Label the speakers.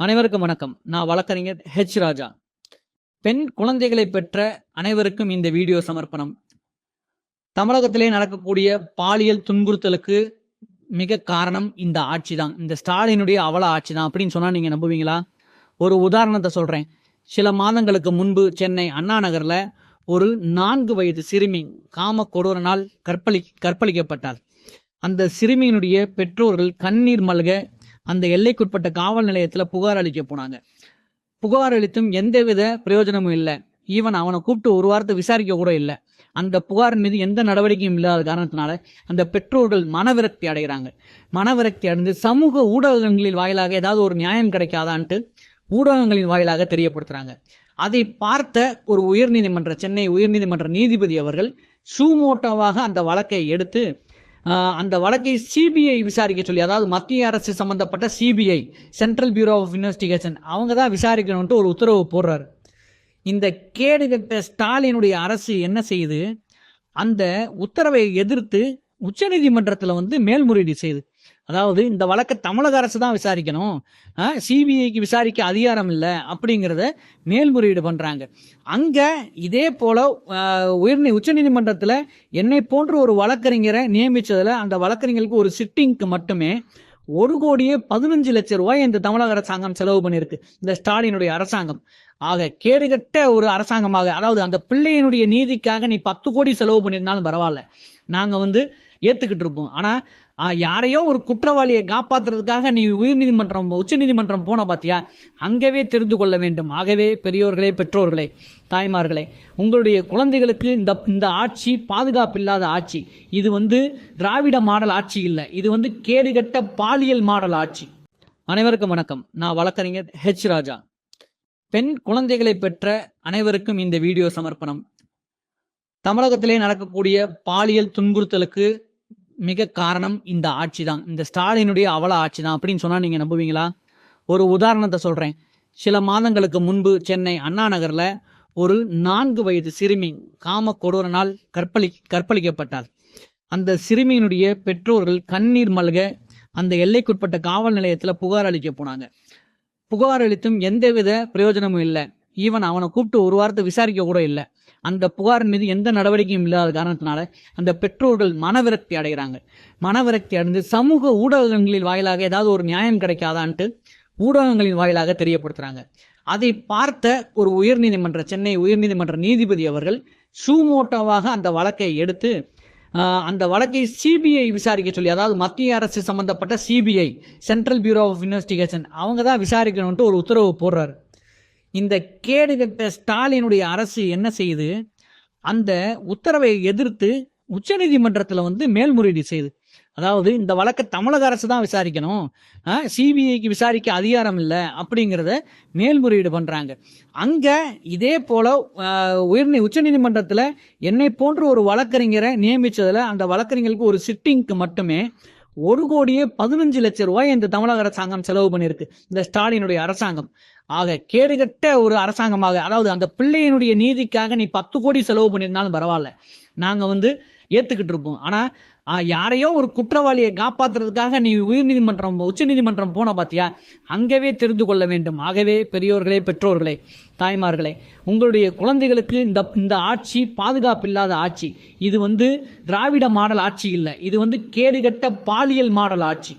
Speaker 1: அனைவருக்கும் வணக்கம். நான் வழக்கறிஞர் ஹெச் ராஜா. பெண் குழந்தைகளை பெற்ற அனைவருக்கும் இந்த வீடியோ சமர்ப்பணம். தமிழகத்திலே நடக்கக்கூடிய பாலியல் துன்புறுத்தலுக்கு மிக காரணம் இந்த ஆட்சி தான் இந்த ஸ்டாலினுடைய அவல ஆட்சி தான் அப்படின்னு சொன்னா நீங்க நம்புவீங்களா? ஒரு உதாரணத்தை சொல்றேன். சில மாதங்களுக்கு முன்பு சென்னை அண்ணா நகர்ல ஒரு நான்கு வயது சிறுமி காம கொடூரனால் கற்பழி கற்பழிக்கப்பட்டார் அந்த சிறுமியினுடைய பெற்றோர்கள் கண்ணீர் மல்க அந்த எல்லைக்குட்பட்ட காவல் நிலையத்தில் புகார் அளிக்க போனாங்க. புகார் அளித்தும் எந்தவித பிரயோஜனமும் இல்லை. ஈவன் அவனை கூப்பிட்டு ஒரு வாரத்தை விசாரிக்க கூட இல்லை. அந்த புகார் மீது எந்த நடவடிக்கையும் இல்லாத காரணத்தினால அந்த பெற்றோர்கள் மனவிரக்தி அடைகிறாங்க. மனவிரக்தி அடைந்து சமூக ஊடகங்களின் வாயிலாக ஏதாவது ஒரு நியாயம் கிடைக்காதான்ட்டு ஊடகங்களின் வாயிலாக தெரியப்படுத்துகிறாங்க அதை பார்த்த ஒரு உயர்நீதிமன்ற சென்னை உயர்நீதிமன்ற நீதிபதி அவர்கள் சூமோட்டோவாக அந்த வழக்கை எடுத்து அந்த வழக்கை சிபிஐ விசாரிக்க சொல்லி அதாவது மத்திய அரசு சம்பந்தப்பட்ட CBI Central Bureau of Investigation அவங்க தான் விசாரிக்கணுன்ட்டு ஒரு உத்தரவு போடுறாரு. இந்த கேடுகட்ட ஸ்டாலினுடைய அரசு என்ன செய்யுது? அந்த உத்தரவை எதிர்த்து உச்சநீதிமன்றத்தில் வந்து மேல்முறையீடு செய்யுது. அதாவது இந்த வழக்கை தமிழக அரசு தான் விசாரிக்கணும். சிபிஐக்கு விசாரிக்க அதிகாரம் இல்லை அப்படிங்கிறத மேல்முறையீடு பண்ணுறாங்க அங்கே இதே போல் உயர்நீ உச்சநீதிமன்றத்தில் என்னை போன்ற ஒரு வழக்கறிஞரை நியமித்ததில் அந்த வழக்கறிஞருக்கு ஒரு சிட்டிங்க்கு மட்டுமே ஒரு கோடியே பதினஞ்சு லட்சம் ரூபாய் இந்த தமிழக அரசாங்கம் செலவு பண்ணியிருக்கு. இந்த ஸ்டாலினுடைய அரசாங்கம். ஆக கேடுகட்ட ஒரு அரசாங்கமாக அதாவது அந்த பிள்ளையினுடைய நீதிக்காக நீ பத்து கோடி செலவு பண்ணியிருந்தாலும் பரவாயில்ல. நாங்கள் வந்து ஏற்றுக்கிட்டு இருப்போம். ஆனால் யாரையோ ஒரு குற்றவாளியை காப்பாத்துறதுக்காக நீ உயர்நீதிமன்றம் உச்சநீதிமன்றம் போன பார்த்தியா அங்கவே தெரிந்து கொள்ள வேண்டும். ஆகவே பெரியோர்களே பெற்றோர்களே தாய்மார்களே உங்களுடைய குழந்தைகளுக்கு இந்த இந்த ஆட்சி பாதுகாப்பு இல்லாத ஆட்சி. இது வந்து திராவிட மாடல் ஆட்சி இல்லை. இது வந்து கேடுகட்ட பாலியல் மாடல் ஆட்சி. அனைவருக்கும் வணக்கம். நான் வழக்கறிஞர் ஹெச் ராஜா. பெண் குழந்தைகளை பெற்ற அனைவருக்கும் இந்த வீடியோ சமர்ப்பணம். தமிழகத்திலே நடக்கக்கூடிய பாலியல் துன்புறுத்தலுக்கு மிக காரணம் இந்த ஆட்சி தான் இந்த ஸ்டாலினுடைய அவல ஆட்சி தான் அப்படின்னு சொன்னா நீங்க நம்புவீங்களா? ஒரு உதாரணத்தை சொல்றேன். சில மாதங்களுக்கு முன்பு சென்னை அண்ணா நகர்ல ஒரு நான்கு வயது சிறுமி காம கொடூரனால் கற்பழி கற்பழிக்கப்பட்டார் அந்த சிறுமியினுடைய பெற்றோர்கள் கண்ணீர் மல்க அந்த எல்லைக்குட்பட்ட காவல் நிலையத்தில் புகார் அளிக்க போனாங்க. புகார் அளித்தும் எந்தவித பிரயோஜனமும் இல்லை. ஈவன் அவனை கூப்பிட்டு ஒரு வாரத்தை விசாரிக்க கூட இல்லை. அந்த புகார் மீது எந்த நடவடிக்கையும் இல்லாத காரணத்தினால அந்த பெற்றோர்கள் மனவிரக்தி அடைகிறாங்க. மனவிரக்தி அடைந்து சமூக ஊடகங்களின் வாயிலாக ஏதாவது ஒரு நியாயம் கிடைக்காதான்ட்டு ஊடகங்களின் வாயிலாக தெரியப்படுத்துகிறாங்க அதை பார்த்த ஒரு உயர்நீதிமன்ற சென்னை உயர்நீதிமன்ற நீதிபதி அவர்கள் சூமோட்டோவாக அந்த வழக்கை எடுத்து அந்த வழக்கை சிபிஐ விசாரிக்க சொல்லி அதாவது மத்திய அரசு சம்பந்தப்பட்ட CBI Central Bureau of Investigation அவங்க தான் விசாரிக்கணுன்ட்டு ஒரு உத்தரவு போடுறாரு. இந்த கேடுகட்ட ஸ்டாலினுடைய அரசு என்ன செய்யுது? அந்த உத்தரவை எதிர்த்து உச்சநீதிமன்றத்தில் வந்து மேல்முறையீடு செய்யுது. அதாவது இந்த வழக்கை தமிழக அரசு தான் விசாரிக்கணும். சிபிஐக்கு விசாரிக்க அதிகாரம் இல்லை அப்படிங்கிறத மேல்முறையீடு பண்ணுறாங்க அங்கே இதே போல் உயர்நீ உச்சநீதிமன்றத்தில் என்னை போன்ற ஒரு வழக்கறிஞரை நியமித்ததில் அந்த வழக்கறிஞருக்கு ஒரு சிட்டிங்க்கு மட்டுமே ஒரு கோடியே பதினஞ்சு லட்சம் ரூபாய் இந்த தமிழக அரசாங்கம் செலவு பண்ணியிருக்கு. இந்த ஸ்டாலினுடைய அரசாங்கம். ஆக கேடுகட்ட ஒரு அரசாங்கமாக அதாவது அந்த பிள்ளையினுடைய நீதிக்காக நீ பத்து கோடி செலவு பண்ணியிருந்தாலும் பரவாயில்ல. நாங்கள் வந்து ஏற்றுக்கிட்டு இருப்போம். ஆனால் யாரையோ ஒரு குற்றவாளியை காப்பாத்துறதுக்காக நீ உயர்நீதிமன்றம் உச்சநீதிமன்றம் போன பார்த்தியா அங்கவே தெரிந்து கொள்ள வேண்டும். ஆகவே பெரியோர்களே பெற்றோர்களே தாய்மார்களே உங்களுடைய குழந்தைகளுக்கு இந்த இந்த ஆட்சி பாதுகாப்பு இல்லாத ஆட்சி. இது வந்து திராவிட மாடல் ஆட்சி இல்லை. இது வந்து கேடுகட்ட பாலியல் மாடல் ஆட்சி.